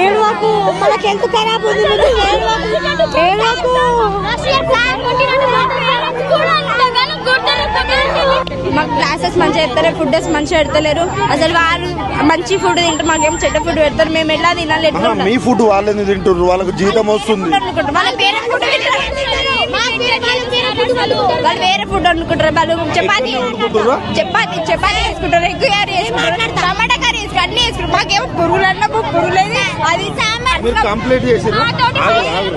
ఏడవకు మనకెందుకు ఖరాబ్ ఉంది ఏడవకు ఏడవకు మాకు క్లాసెస్ మంచిగా చెప్తారు ఫుడ్ మంచిగా పెడతలేరు. అసలు వాళ్ళు మంచి ఫుడ్ తింటారు మాకేం చెడ్డ ఫుడ్ పెడతారు మేము ఎలా తినాలి ఎట్లా మీ ఫుడ్ వాళ్ళని తింటుర్రు? వాళ్ళకు జీతం వస్తుంది. వాళ్ళ వేరే ఫుడ్ వేరే అనుకుంటారు. వాళ్ళు చపాతి? చపాతి చపాతి వేసుకుంటారు ఎగ్ కర్రీ వేసుకుంటారు టమాటా కర్రీ వేసుకుంటారు అన్ని వేసుకుంటారు మాకేమో పురుగులు అన్న పురుగులేదు అది కంప్లీట్ ఆగు.